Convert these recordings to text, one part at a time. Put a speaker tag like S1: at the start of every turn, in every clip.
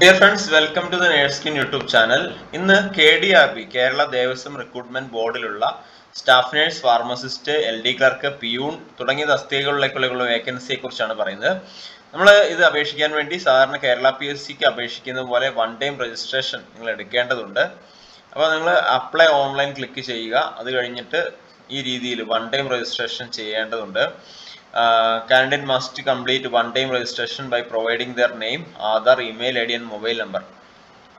S1: Dear friends welcome to the നേഴ്സ്കിൻ YouTube channel ഇന്ന് K D R B Kerala Devaswom recruitment ബോർഡിലുള്ള staff nurse pharmacist L D clerk peon തുടങ്ങിയ തസ്തികകളിലേക്കുള്ള വേക്കൻസിയെ കുറിച്ചാണ് പറയുന്നത്. നമ്മൾ ഇത് അപേക്ഷിക്കാൻ വേണ്ടി സാധാരണ കേരള പി എസ് സിക്ക് അപേക്ഷിക്കുന്ന പോലെ വൺ ടൈം രജിസ്ട്രേഷൻ നിങ്ങൾ എടുക്കേണ്ടതുണ്ട്. അപ്പോൾ നിങ്ങൾ അപ്ലൈ ഓൺലൈൻ ക്ലിക്ക് ചെയ്യുക. അത് കഴിഞ്ഞിട്ട് ഈ രീതിയിൽ വൺ ടൈം രജിസ്ട്രേഷൻ ചെയ്യേണ്ടതുണ്ട്. Candidate must complete one time registration by providing their name Aadhaar email I D and mobile number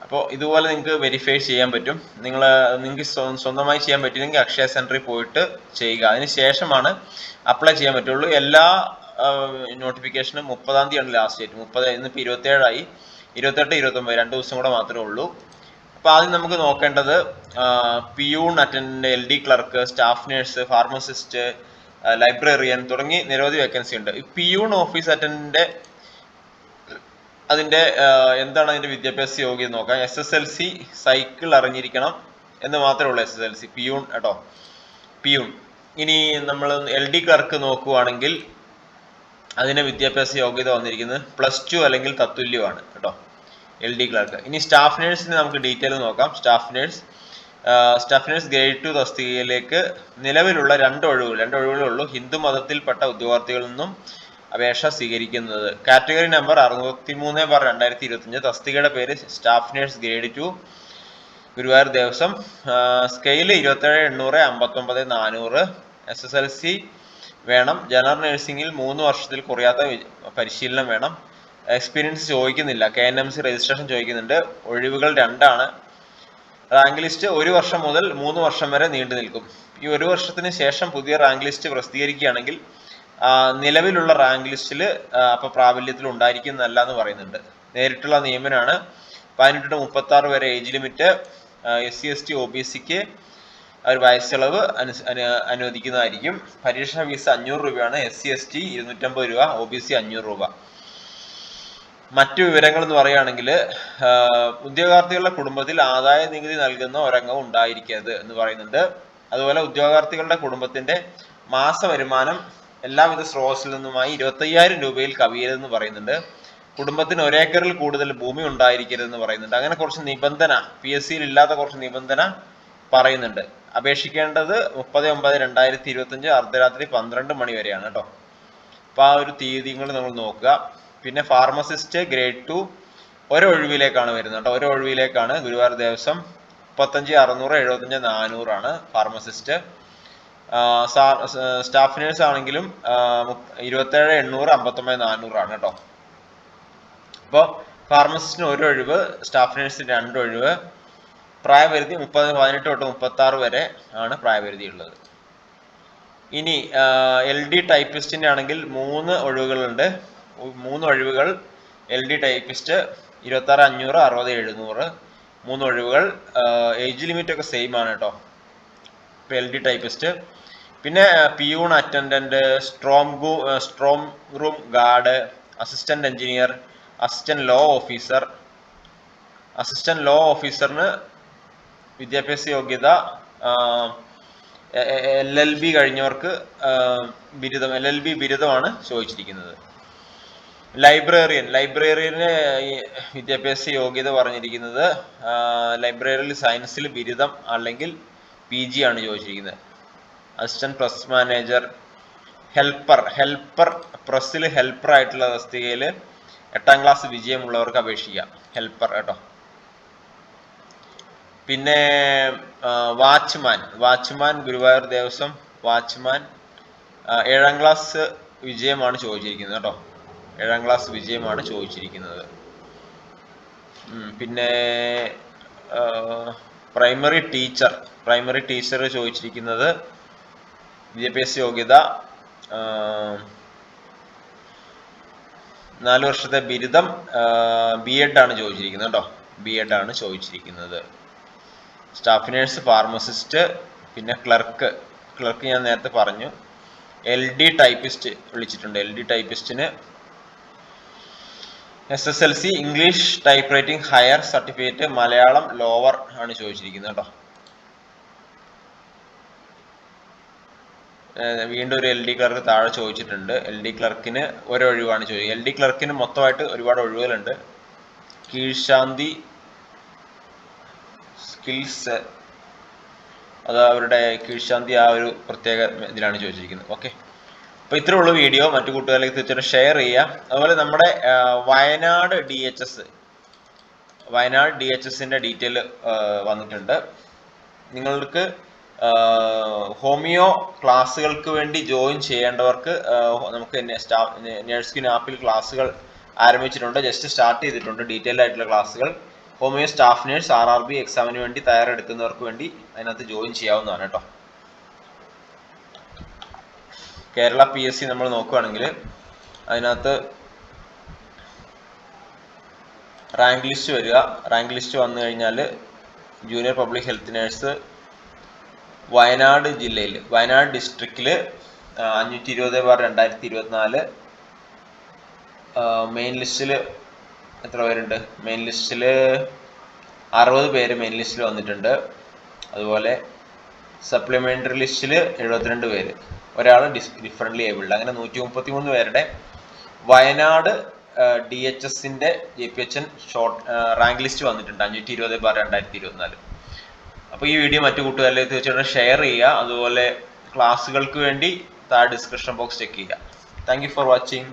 S1: അപ്പോൾ ഇതുപോലെ നിങ്ങൾക്ക് വെരിഫൈ ചെയ്യാൻ പറ്റും. നിങ്ങൾ നിങ്ങൾക്ക് സ്വന്തമായി ചെയ്യാൻ പറ്റില്ലെങ്കിൽ അക്ഷയ സെന്ററിൽ പോയിട്ട് ചെയ്യുക. അതിന് ശേഷമാണ് അപ്ലൈ ചെയ്യാൻ പറ്റുള്ളൂ. എല്ലാ നോട്ടിഫിക്കേഷനും മുപ്പതാം തീയതിയാണ് ലാസ്റ്റ് ഡേറ്റ് മുപ്പത് ഇന്നിപ്പോൾ ഇരുപത്തേഴായി. ഇരുപത്തെട്ട് ഇരുപത്തൊമ്പത് രണ്ട് ദിവസം കൂടെ മാത്രമേ ഉള്ളൂ. അപ്പോൾ ആദ്യം നമുക്ക് നോക്കേണ്ടത് peon attendant L D clerk staff nurse pharmacist librarian തുടങ്ങി നിരവധി വേക്കൻസി ഉണ്ട്. ഈ പിയൂൺ ഓഫീസ് അറ്റൻഡന്റ് അതിന്റെ എന്താണ് അതിന്റെ വിദ്യാഭ്യാസ യോഗ്യത നോക്കാം. S S L C cycle അറിഞ്ഞിരിക്കണം എന്ന് മാത്രമേ ഉള്ളൂ S S L C peon കേട്ടോ. പിയൂൺ. ഇനി നമ്മൾ എൽ ഡി ക്ലർക്ക് നോക്കുവാണെങ്കിൽ അതിന് വിദ്യാഭ്യാസ യോഗ്യത വന്നിരിക്കുന്നത് പ്ലസ് ടു അല്ലെങ്കിൽ തത്തുല്യമാണ് കേട്ടോ. എൽ ഡി ക്ലർക്ക് ഇനി സ്റ്റാഫ് നേഴ്സിന് നമുക്ക് ഡീറ്റെയിൽ നോക്കാം. Staff nurse staff nurse grade two തസ്തികയിലേക്ക് നിലവിലുള്ള രണ്ട് ഒഴിവുകൾ രണ്ട് ഒഴിവുകളേ ഉള്ളൂ. ഹിന്ദു മതത്തിൽപ്പെട്ട ഉദ്യോഗാർത്ഥികളിൽ നിന്നും അപേക്ഷ സ്വീകരിക്കുന്നത്. കാറ്റഗറി നമ്പർ അറുപത്തി മൂന്ന് ബാർ രണ്ടായിരത്തി ഇരുപത്തിയഞ്ച് തസ്തികയുടെ പേര് staff nurse grade two Guruvayur Devaswom. Scale ഇരുപത്തേഴ് എണ്ണൂറ് അമ്പത്തൊമ്പത് നാനൂറ്. എസ് എസ് എൽ സി വേണം. ജനറൽ നഴ്സിംഗിൽ മൂന്ന് വർഷത്തിൽ കുറയാത്ത പരിശീലനം വേണം. എക്സ്പീരിയൻസ് ചോദിക്കുന്നില്ല. K N M C registration ചോദിക്കുന്നുണ്ട്. ഒഴിവുകൾ രണ്ടാണ്. റാങ്ക് ലിസ്റ്റ് ഒരു വർഷം മുതൽ മൂന്ന് വർഷം വരെ നീണ്ടു നിൽക്കും. ഈ ഒരു വർഷത്തിന് ശേഷം പുതിയ റാങ്ക് ലിസ്റ്റ് പ്രസിദ്ധീകരിക്കുകയാണെങ്കിൽ നിലവിലുള്ള റാങ്ക് ലിസ്റ്റിൽ അപ്പോൾ പ്രാബല്യത്തിൽ ഉണ്ടായിരിക്കുന്നതല്ല എന്ന് പറയുന്നുണ്ട്. നേരിട്ടുള്ള നിയമനാണ് പതിനെട്ട് ടു മുപ്പത്തി ആറ് വരെ age limit S C S T O B സിക്ക് ഒരു വയസ്സിളവ് അനു അനുവദിക്കുന്നതായിരിക്കും. പരീക്ഷാ ഫീസ് അഞ്ഞൂറ് രൂപയാണ് എസ് സി എസ് ടി ഇരുന്നൂറ്റമ്പത് രൂപ ഒ ബി സി അഞ്ഞൂറ് രൂപ. മറ്റു വിവരങ്ങൾ എന്ന് പറയുകയാണെങ്കിൽ ഉദ്യോഗാർത്ഥികളുടെ കുടുംബത്തിൽ ആദായ നികുതി നൽകുന്ന ഒരംഗം ഉണ്ടായിരിക്കരുത് എന്ന് പറയുന്നുണ്ട്. അതുപോലെ ഉദ്യോഗാർത്ഥികളുടെ കുടുംബത്തിന്റെ മാസ വരുമാനം എല്ലാവിധ സ്രോതസ്സിൽ നിന്നുമായി ഇരുപത്തയ്യായിരം രൂപയിൽ കവിയരുതെന്ന് പറയുന്നുണ്ട്. കുടുംബത്തിന് ഒരേക്കറിൽ കൂടുതൽ ഭൂമി ഉണ്ടായിരിക്കരുതെന്ന് പറയുന്നുണ്ട്. അങ്ങനെ കുറച്ച് നിബന്ധന പി എസ് സിയിൽ ഇല്ലാത്ത കുറച്ച് നിബന്ധന പറയുന്നുണ്ട്. അപേക്ഷിക്കേണ്ടത് മുപ്പത് ഒമ്പത് രണ്ടായിരത്തി ഇരുപത്തഞ്ച് അർദ്ധരാത്രി പന്ത്രണ്ട് മണി വരെയാണ് കേട്ടോ. അപ്പൊ ആ ഒരു തീയതി നമ്മൾ നോക്കുക. പിന്നെ ഫാർമസിസ്റ്റ് ഗ്രേഡ് ടു ഒരൊഴിവിലേക്കാണ് വരുന്നത് കേട്ടോ. ഒരൊഴിവിലേക്കാണ് ഗുരുവായൂർ ദേവസ്വം മുപ്പത്തഞ്ച് അറുന്നൂറ് എഴുപത്തഞ്ച് നാനൂറാണ് ഫാർമസിസ്റ്റ് സ്റ്റാഫ് നേഴ്സ് ആണെങ്കിലും ഇരുപത്തേഴ് എണ്ണൂറ് അമ്പത്തൊമ്പത് നാനൂറാണ് കേട്ടോ. അപ്പോൾ ഫാർമസിസ്റ്റിന് ഒരു ഒഴിവ് സ്റ്റാഫ് നേഴ്സിന് രണ്ട് ഒഴിവ്. പ്രായപരിധി മുപ്പത് പതിനെട്ട് തൊട്ട് മുപ്പത്തി ആറ് വരെ ആണ് പ്രായപരിധി ഉള്ളത്. ഇനി എൽ ഡി ടൈപ്പിസ്റ്റിന്റെ ആണെങ്കിൽ മൂന്ന് ഒഴിവുകളുണ്ട്. മൂന്ന് ഒഴിവുകൾ എൽ ഡി ടൈപ്പിസ്റ്റ് ഇരുപത്തി ആറ് അഞ്ഞൂറ് അറുപത് എഴുന്നൂറ്. മൂന്ന് ഒഴിവുകൾ ഏജ് ലിമിറ്റ് ഒക്കെ സെയിം ആണ് കേട്ടോ എൽ ഡി ടൈപ്പിസ്റ്റ് പിന്നെ peon attendant strong ഗൂ strong room guard assistant engineer assistant law officer assistant law ഓഫീസറിന് വിദ്യാഭ്യാസ യോഗ്യത എൽ എൽ ബി കഴിഞ്ഞവർക്ക് ബിരുദം എൽ എൽ ബി ബിരുദമാണ് ചോദിച്ചിരിക്കുന്നത്. ലൈബ്രറിയൻ. ലൈബ്രറിയന് വിദ്യാഭ്യാസ യോഗ്യത പറഞ്ഞിരിക്കുന്നത് ലൈബ്രറിയിൽ സയൻസിൽ ബിരുദം അല്ലെങ്കിൽ പി ജി ആണ് ചോദിച്ചിരിക്കുന്നത്. Assistant press manager helper. Helper പ്രസ്സിൽ helper ആയിട്ടുള്ള തസ്തികയിൽ എട്ടാം ക്ലാസ് വിജയമുള്ളവർക്ക് അപേക്ഷിക്കാം ഹെൽപ്പർ കേട്ടോ. പിന്നെ watchman. Watchman Guruvayur Devaswom watchman ഏഴാം ക്ലാസ് വിജയമാണ് ചോദിച്ചിരിക്കുന്നത് കേട്ടോ. ഏഴാം ക്ലാസ് വിജയമാണ് ചോദിച്ചിരിക്കുന്നത്. പിന്നെ പ്രൈമറി ടീച്ചർ പ്രൈമറി ടീച്ചർ ചോദിച്ചിരിക്കുന്നത് വിദ്യാഭ്യാസ യോഗ്യത നാല് വർഷത്തെ ബിരുദം ബി ആണ് ചോദിച്ചിരിക്കുന്നത് കേട്ടോ. ബി ആണ് ചോദിച്ചിരിക്കുന്നത്. സ്റ്റാഫ് നേഴ്സ് ഫാർമസിസ്റ്റ് പിന്നെ ക്ലർക്ക് ക്ലർക്ക് ഞാൻ നേരത്തെ പറഞ്ഞു. എൽ ഡി ടൈപ്പിസ്റ്റ് വിളിച്ചിട്ടുണ്ട്. L D ടൈപ്പിസ്റ്റിന് S S L C English typewriting higher certificate Malayalam lower ആണ് ചോദിച്ചിരിക്കുന്നത് കേട്ടോ. വീണ്ടും ഒരു എൽ ഡി ക്ലർക്ക് താഴെ ചോദിച്ചിട്ടുണ്ട്. എൽ ഡി ക്ലർക്കിന് ഒരൊഴിവാണ് ചോദിക്കുക എൽ ഡി ക്ലർക്കിന് മൊത്തമായിട്ട് ഒരുപാട് ഒഴിവുകളുണ്ട്. കീഴ്ശാന്തി സ്കിൽസ് അത് അവരുടെ കീഴ്ശാന്തി ആ ഒരു പ്രത്യേക ഇതിലാണ് ചോദിച്ചിരിക്കുന്നത്. ഓക്കെ അപ്പോൾ ഇത്രേ ഉള്ളൂ വീഡിയോ മറ്റു കൂട്ടുകാരിലേക്ക് തീർച്ചയായിട്ടും ഷെയർ ചെയ്യുക അതുപോലെ നമ്മുടെ Wayanad D H S Wayanad D H എസിന്റെ ഡീറ്റെയിൽ വന്നിട്ടുണ്ട്. നിങ്ങൾക്ക് ഹോമിയോ ക്ലാസ്സുകൾക്ക് വേണ്ടി ജോയിൻ ചെയ്യേണ്ടവർക്ക് നമുക്ക് നേഴ്സ്കിൻ ആപ്പിൽ ക്ലാസ്സുകൾ ആരംഭിച്ചിട്ടുണ്ട്. ജസ്റ്റ് സ്റ്റാർട്ട് ചെയ്തിട്ടുണ്ട് ഡീറ്റെയിൽ ആയിട്ടുള്ള ക്ലാസ്സുകൾ. Homeo staff nurse R R B എക്സാമിന് വേണ്ടി തയ്യാറെടുക്കുന്നവർക്ക് വേണ്ടി അതിനകത്ത് ജോയിൻ ചെയ്യാവുന്നതാണ് കേട്ടോ. കേരള പി എസ് സി നമ്മൾ നോക്കുകയാണെങ്കിൽ അതിനകത്ത് റാങ്ക് ലിസ്റ്റ് വരിക. റാങ്ക് ലിസ്റ്റ് വന്നു കഴിഞ്ഞാൽ junior public health nurse Wayanad ജില്ലയിൽ വയനാട് ഡിസ്ട്രിക്റ്റിൽ അഞ്ഞൂറ്റി ഇരുപത് ബാർ രണ്ടായിരത്തി ഇരുപത്തിനാല് മെയിൻ ലിസ്റ്റിൽ എത്ര പേരുണ്ട്? മെയിൻ ലിസ്റ്റിൽ അറുപത് പേര് മെയിൻ ലിസ്റ്റിൽ വന്നിട്ടുണ്ട്. അതുപോലെ സപ്ലിമെന്ററി ലിസ്റ്റിൽ എഴുപത്തിരണ്ട് പേര്. ഒരാൾ ഡിസ് ഡിഫറെന്റ്ലി ഏബിൾഡ്. അങ്ങനെ നൂറ്റി മുപ്പത്തി മൂന്ന് പേരുടെ വയനാട് ഡി എച്ച് എസിന്റെ J P H N short rank list വന്നിട്ടുണ്ട്. അഞ്ഞൂറ്റി ഇരുപത് ബാർ രണ്ടായിരത്തി ഇരുപത്തിനാല് അപ്പോൾ ഈ വീഡിയോ മറ്റു കൂട്ടുകാരിലേക്ക് തീർച്ചയായിട്ടും ഷെയർ ചെയ്യുക. അതുപോലെ ക്ലാസ്സുകൾക്ക് വേണ്ടി താഴെ ഡിസ്ക്രിപ്ഷൻ ബോക്സ് ചെക്ക് ചെയ്യുക. Thank for watching